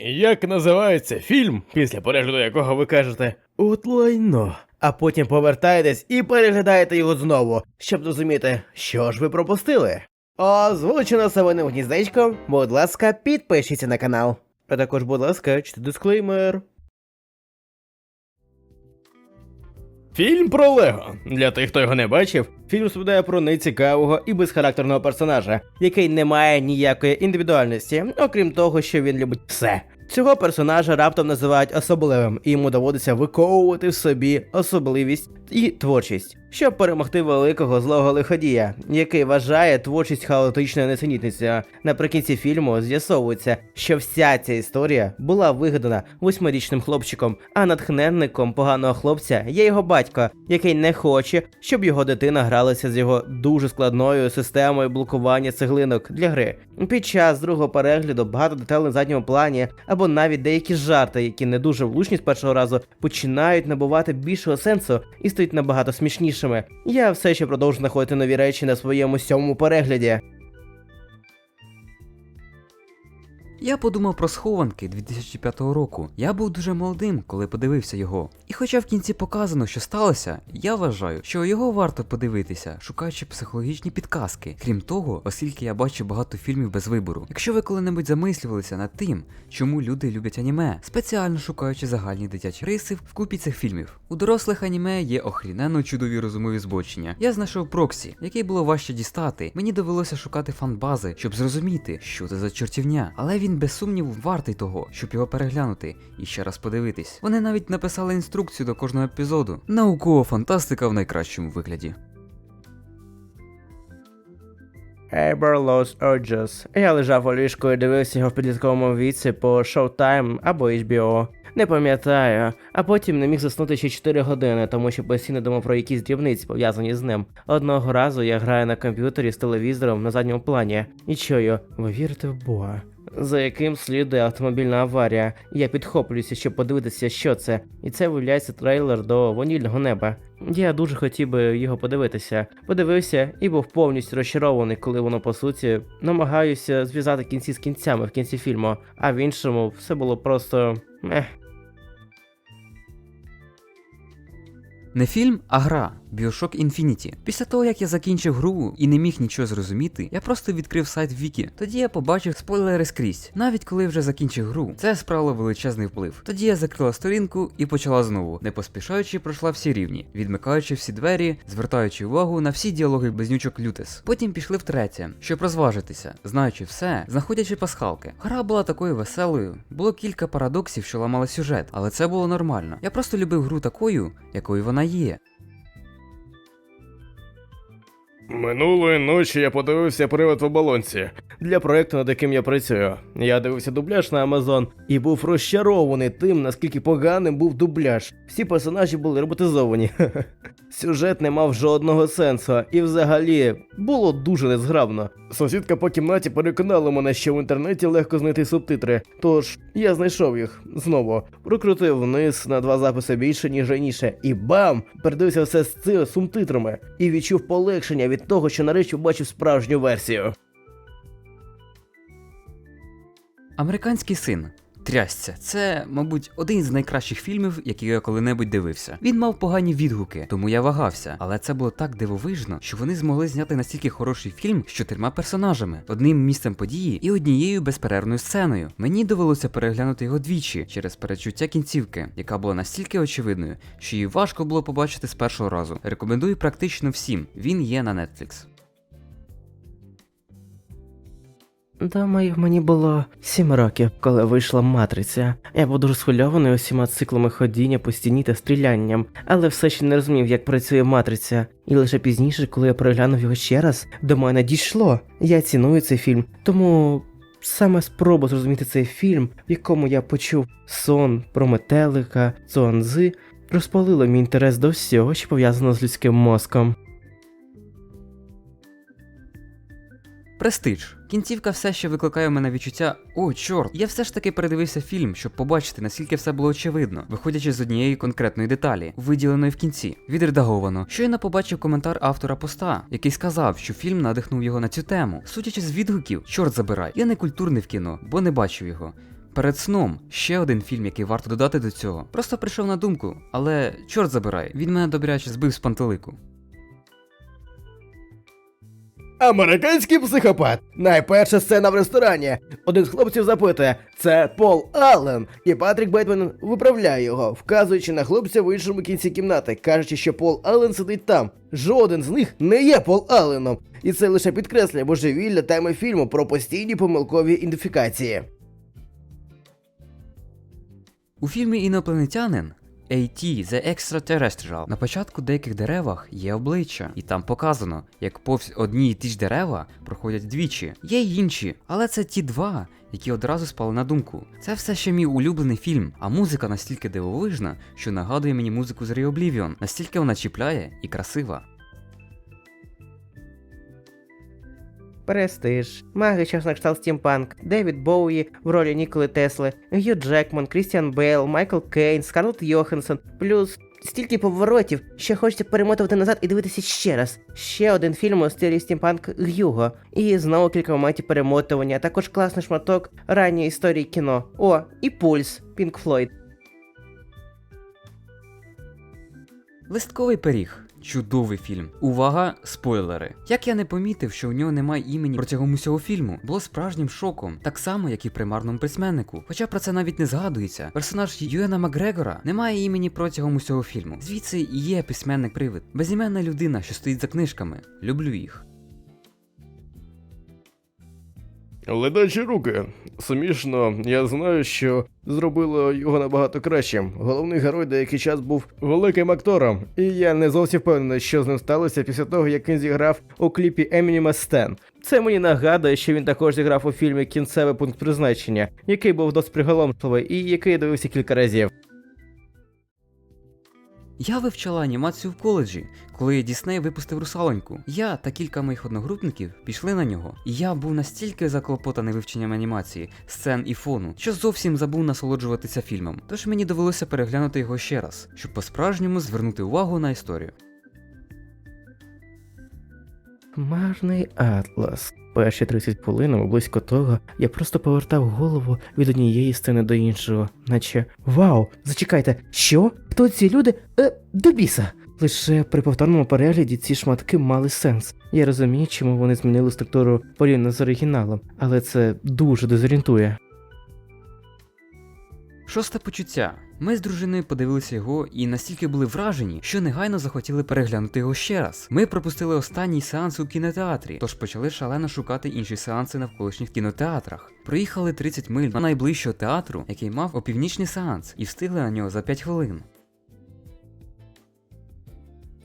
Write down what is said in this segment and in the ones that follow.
Як називається фільм, після перегляду якого ви кажете От лайно. А потім повертаєтесь і переглядаєте його знову, щоб зрозуміти, що ж ви пропустили. Озвучено савиним гніздечком, будь ласка, підпишіться на канал. А також, будь ласка, читайте дисклеймер. Фільм про Лего. Для тих, хто його не бачив, фільм розповідає про нецікавого і безхарактерного персонажа, який не має ніякої індивідуальності, окрім того, що він любить все. Цього персонажа раптом називають особливим, і йому доводиться виковувати в собі особливість і творчість, щоб перемогти великого злого лиходія, який вважає творчість хаотичною несенітницею. Наприкінці фільму з'ясовується, що вся ця історія була вигадана восьмирічним хлопчиком, а натхненником поганого хлопця є його батько, який не хоче, щоб його дитина гралася з його дуже складною системою блокування цеглинок для гри. Під час другого перегляду багато деталей на задньому плані, або навіть деякі жарти, які не дуже влучні з першого разу, починають набувати більшого сенсу і стають набагато смішнішими. Я все ще продовжу знаходити нові речі на своєму сьомому перегляді. Я подумав про схованки 2005 року. Я був дуже молодим, коли подивився його. І хоча в кінці показано, що сталося, я вважаю, що його варто подивитися, шукаючи психологічні підказки. Крім того, оскільки я бачу багато фільмів без вибору. Якщо ви коли-небудь замислювалися над тим, чому люди люблять аніме, спеціально шукаючи загальні дитячі риси в купі цих фільмів. У дорослих аніме є охріненно чудові розумові збочення. Я знайшов Проксі, який було важче дістати. Мені довелося шукати фан-бази, щоб зрозуміти, що це за чортівня. Але він без сумніву вартий того, щоб його переглянути і ще раз подивитись. Вони навіть написали інструкцію до кожного епізоду. Наукова фантастика в найкращому вигляді. Eber Lost Urges. Я лежав у ліжку і дивився його в підлітковому віці по Showtime або HBO. Не пам'ятаю, а потім не міг заснути ще 4 години, тому що постійно думав про якісь дрібниці, пов'язані з ним. Одного разу я граю на комп'ютері з телевізором на задньому плані і чую, ви вірите в Бога. За яким слідує автомобільна аварія, я підхоплююся, щоб подивитися, що це, і це виявляється трейлер до ванільного неба. Я дуже хотів би його подивитися. Подивився і був повністю розчарований, коли воно по суті намагаюся зв'язати кінці з кінцями в кінці фільму, а в іншому все було просто. Ех. Не фільм, а гра Bioshock Infinity. Після того, як я закінчив гру і не міг нічого зрозуміти, я просто відкрив сайт Вікі. Тоді я побачив спойлери скрізь. Навіть коли вже закінчив гру, це справило величезний вплив. Тоді я закрила сторінку і почала знову, не поспішаючи пройшла всі рівні, відмикаючи всі двері, звертаючи увагу на всі діалоги близнючок Лютес. Потім пішли втретє, щоб розважитися, знаючи все, знаходячи пасхалки. Гра була такою веселою, було кілька парадоксів, що ламали сюжет, але це було нормально. Я просто любив гру такою, якою вона є. Минулої ночі я подивився привид в оболонці для проекту, над яким я працюю. Я дивився дубляж на Amazon і був розчарований тим, наскільки поганим був дубляж. Всі персонажі були роботизовані. Сюжет не мав жодного сенсу, і взагалі було дуже незграбно. Сусідка по кімнаті переконала мене, що в інтернеті легко знайти субтитри. Тож я знайшов їх знову, прокрутив вниз на два записи більше, ніж раніше, і бам! Передивився все з цими субтитрами і відчув полегшення від того, що нарешті бачив справжню версію. Американський син. Трясця, це, мабуть, один з найкращих фільмів, які я коли-небудь дивився. Він мав погані відгуки, тому я вагався. Але це було так дивовижно, що вони змогли зняти настільки хороший фільм з чотирма персонажами, одним місцем події і однією безперервною сценою. Мені довелося переглянути його двічі через перечуття кінцівки, яка була настільки очевидною, що її важко було побачити з першого разу. Рекомендую практично всім. Він є на Netflix. Думаю, мені було сім років, коли вийшла матриця. Я був дуже схвильований усіма циклами ходіння по стіні та стрілянням, але все ще не розумів, як працює матриця. І лише пізніше, коли я переглянув його ще раз, до мене дійшло. Я ціную цей фільм, тому саме спроба зрозуміти цей фільм, в якому я почув сон про метелика, цуанзи, розпалило мій інтерес до всього, що пов'язано з людським мозком. Престиж. Кінцівка все ще викликає в мене відчуття о, чорт. Я все ж таки передивився фільм, щоб побачити, наскільки все було очевидно, виходячи з однієї конкретної деталі, виділеної в кінці. Відредаговано. Щойно побачив коментар автора поста, який сказав, що фільм надихнув його на цю тему. Судячи з відгуків, чорт забирай. Я не культурний в кіно, бо не бачив його. перед сном ще один фільм, який варто додати до цього. Просто прийшов на думку, але чорт забирай, він мене добряче збив з пантелику. Американський психопат. Найперша сцена в ресторані. Один з хлопців запитує: це Пол Аллен. І Патрік Бейтмен виправляє його, вказуючи на хлопця в іншому кінці кімнати, кажучи, що Пол Аллен сидить там. Жоден з них не є Пол Алленом. І це лише підкреслює божевілля теми фільму про постійні помилкові ідентифікації. У фільмі Інопланетянин AT The Extraterrestrial на початку деяких деревах є обличчя, і там показано, як повз одні і ті ж дерева проходять двічі. Є й інші, але це ті два, які одразу спали на думку. Це все ще мій улюблений фільм, а музика настільки дивовижна, що нагадує мені музику з Oblivion, настільки вона чіпляє і красива. Престиж, маги час на кшталт Стімпанк, Девід Боуї в ролі Ніколи Тесли, Гью Джекман, Крістіан Бейл, Майкл Кейн, Скарлетт Йоханссон, плюс стільки поворотів, що хочеться перемотувати назад і дивитися ще раз. Ще один фільм у стилі Стімпанк Гюго. І знову кілька моментів перемотування, а також класний шматок ранньої історії кіно. О, і пульс Пінк Флойд. Листковий пиріг. Чудовий фільм. Увага, спойлери. Як я не помітив, що у нього немає імені протягом усього фільму, було справжнім шоком, так само, як і примарному письменнику. Хоча про це навіть не згадується. Персонаж Юена Макгрегора не має імені протягом усього фільму. Звідси і є письменник-привид. Безіменна людина, що стоїть за книжками. Люблю їх. Ледачі руки. Смішно, я знаю, що зробило його набагато кращим. Головний герой деякий час був великим актором, і я не зовсім впевнений, що з ним сталося після того, як він зіграв у кліпі Емініма Стен. Це мені нагадує, що він також зіграв у фільмі Кінцевий пункт призначення, який був досить приголомшливий і який я дивився кілька разів. Я вивчала анімацію в коледжі, коли Дісней випустив русалоньку. Я та кілька моїх одногрупників пішли на нього, я був настільки заклопотаний вивченням анімації, сцен і фону, що зовсім забув насолоджуватися фільмом. Тож мені довелося переглянути його ще раз, щоб по-справжньому звернути увагу на історію. Хмарний атлас. Перші 30 хвилин близько того я просто повертав голову від однієї сцени до іншого, наче Вау, зачекайте, що? Хто ці люди? Е, до біса. Лише при повторному перегляді ці шматки мали сенс. Я розумію, чому вони змінили структуру порівняно з оригіналом, але це дуже дезорієнтує. Шосте почуття. Ми з дружиною подивилися його і настільки були вражені, що негайно захотіли переглянути його ще раз. Ми пропустили останній сеанс у кінотеатрі, тож почали шалено шукати інші сеанси на навколишніх кінотеатрах. Проїхали 30 миль до найближчого театру, який мав опівнічний сеанс, і встигли на нього за 5 хвилин.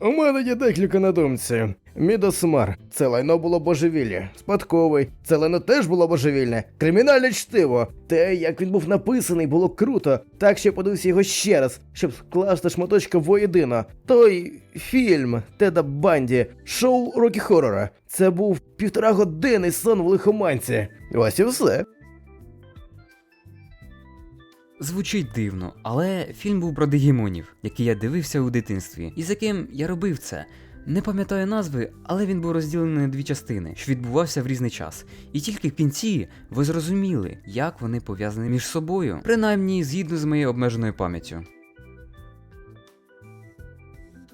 У мене є декілька на думці. Мідосмар, це лайно було божевілля. Спадковий, це лайно теж було божевільне. Кримінальне чтиво. Те, як він був написаний, було круто. Так що я подивився його ще раз, щоб скласти шматочки воєдино. Той фільм Теда Банді, шоу рокі хорора. Це був півтора години сон в лихоманці. Ось і все. Звучить дивно, але фільм був про дегімонів, який я дивився у дитинстві, і з яким я робив це. Не пам'ятаю назви, але він був розділений на дві частини, що відбувався в різний час. І тільки в кінці ви зрозуміли, як вони пов'язані між собою, принаймні згідно з моєю обмеженою пам'яттю.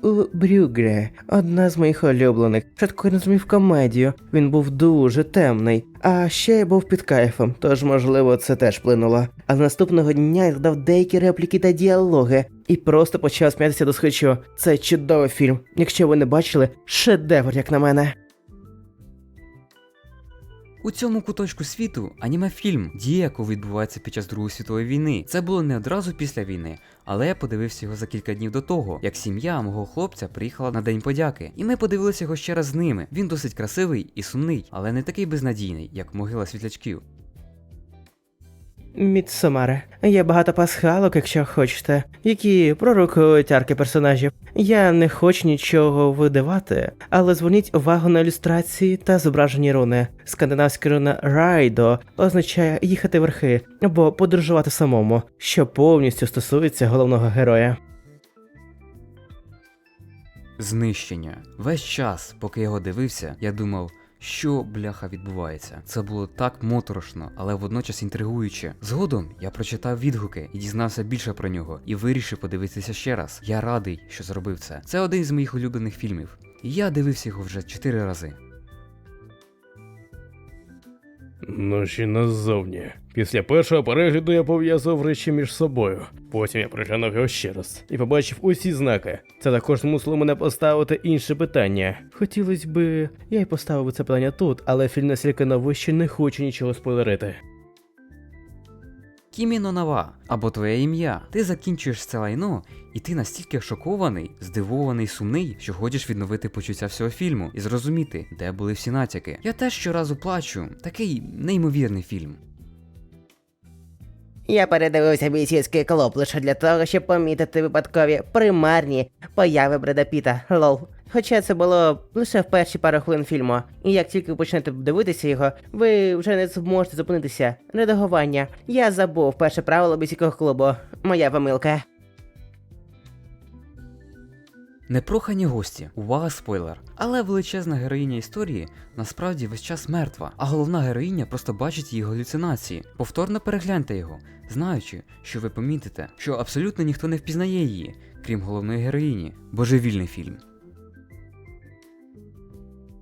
У Брюгре, одна з моїх улюблених. Спочатку не зрозумів комедію. Він був дуже темний. А ще я був під кайфом, тож можливо це теж вплинуло. Але наступного дня я згадав деякі репліки та діалоги і просто почав сміятися до схочу. Це чудовий фільм. Якщо ви не бачили, шедевр, як на мене. У цьому куточку світу аніме-фільм дія, Дієко відбувається під час Другої світової війни. Це було не одразу після війни, але я подивився його за кілька днів до того, як сім'я мого хлопця приїхала на День подяки. І ми подивилися його ще раз з ними. Він досить красивий і сумний, але не такий безнадійний, як могила світлячків. Мідсомаре, є багато пасхалок, якщо хочете, які пророкують арки персонажів. Я не хочу нічого видавати, але зверніть увагу на ілюстрації та зображені руни. Скандинавська руна Райдо означає їхати верхи або подорожувати самому, що повністю стосується головного героя. Знищення. Весь час, поки його дивився, я думав, що бляха відбувається. Це було так моторошно, але водночас інтригуюче. Згодом я прочитав відгуки і дізнався більше про нього, і вирішив подивитися ще раз. Я радий, що зробив це. Це один з моїх улюблених фільмів. Я дивився його вже чотири рази. Ночі назовні. Після першого перегляду я пов'язував речі між собою. Потім я приглянув його ще раз і побачив усі знаки. Це також змусило мене поставити інше питання. Хотілося би, я й поставив це питання тут, але фільм настільки новий, що не хочу нічого спойлерити. Кіміно Нава або твоє ім'я. Ти закінчуєш це лайно, і ти настільки шокований, здивований, сумний, що хочеш відновити почуття всього фільму і зрозуміти, де були всі натяки. Я теж щоразу плачу. Такий неймовірний фільм. Я передивився бійцівський клуб лише для того, щоб помітити випадкові примарні появи Бреда Піта. Лол. Хоча це було лише в перші пару хвилин фільму, і як тільки почнете дивитися його, ви вже не зможете зупинитися. Редагування. Я забув перше правило бійцівського клубу. Моя помилка. Непрохані гості, увага, спойлер. Але величезна героїня історії насправді весь час мертва, а головна героїня просто бачить її галюцинації. Повторно перегляньте його, знаючи, що ви помітите, що абсолютно ніхто не впізнає її, крім головної героїні. Божевільний фільм.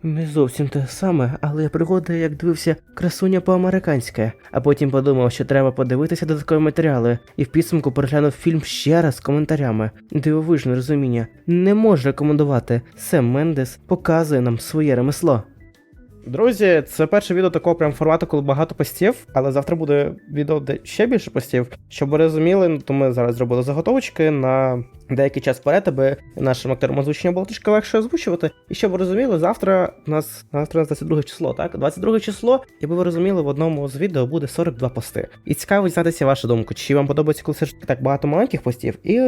Не зовсім те саме, але я пригадую, як дивився красуня по-американськи, а потім подумав, що треба подивитися додаткові матеріали, і в підсумку переглянув фільм ще раз з коментарями. Дивовижне розуміння. Не можу рекомендувати. Сем Мендес показує нам своє ремесло. Друзі, це перше відео такого прям формату, коли багато постів, але завтра буде відео, де ще більше постів. Щоб ви розуміли, ну, то ми зараз зробили заготовочки на деякий час вперед, аби нашим акторам озвучення було трішки легше озвучувати. І щоб ви розуміли, завтра у нас завтра у нас 22 число, так? 22 число, і ви розуміли, в одному з відео буде 42 пости. І цікаво дізнатися вашу думку, чи вам подобається, коли все ж так багато маленьких постів, і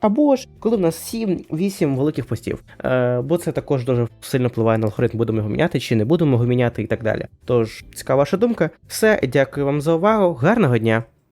або ж коли в нас 7-8 великих постів. Е, бо це також дуже сильно впливає на алгоритм, будемо його міняти, чи не будемо його міняти і так далі. Тож, цікава ваша думка. Все, дякую вам за увагу, гарного дня!